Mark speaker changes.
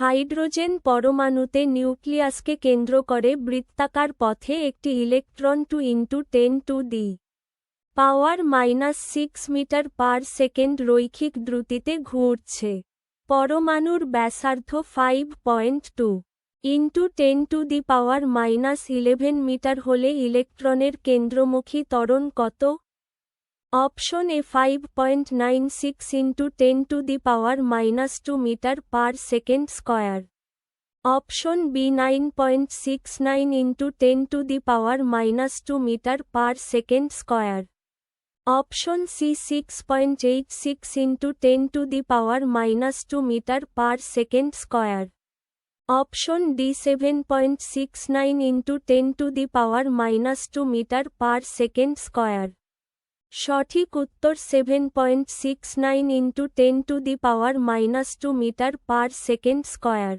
Speaker 1: Hydrogen পরমাণুতে নিউক্লিয়াসকে কেন্দ্র করে বৃত্তাকার পথে একটি electron two into ten to the power minus six metre per second রৈখিক দ্রুতিতে ঘুরছে। পরমাণুর ব্যাসার্ধ five point two into ten to the power minus eleven metre হলে ইলেকট্রনের কেন্দ্রমুখী ত্বরণ কত? Option A 5.96 into 10 to the power minus 2 meter per second square. Option B 9.69 into 10 to the power minus 2 meter per second square. Option C 6.86 into 10 to the power minus 2 meter per second square. Option D 7.69 into 10 to the power minus 2 meter per second square. সঠিক উত্তর seven point six nine into ten to the power minus two metre per second square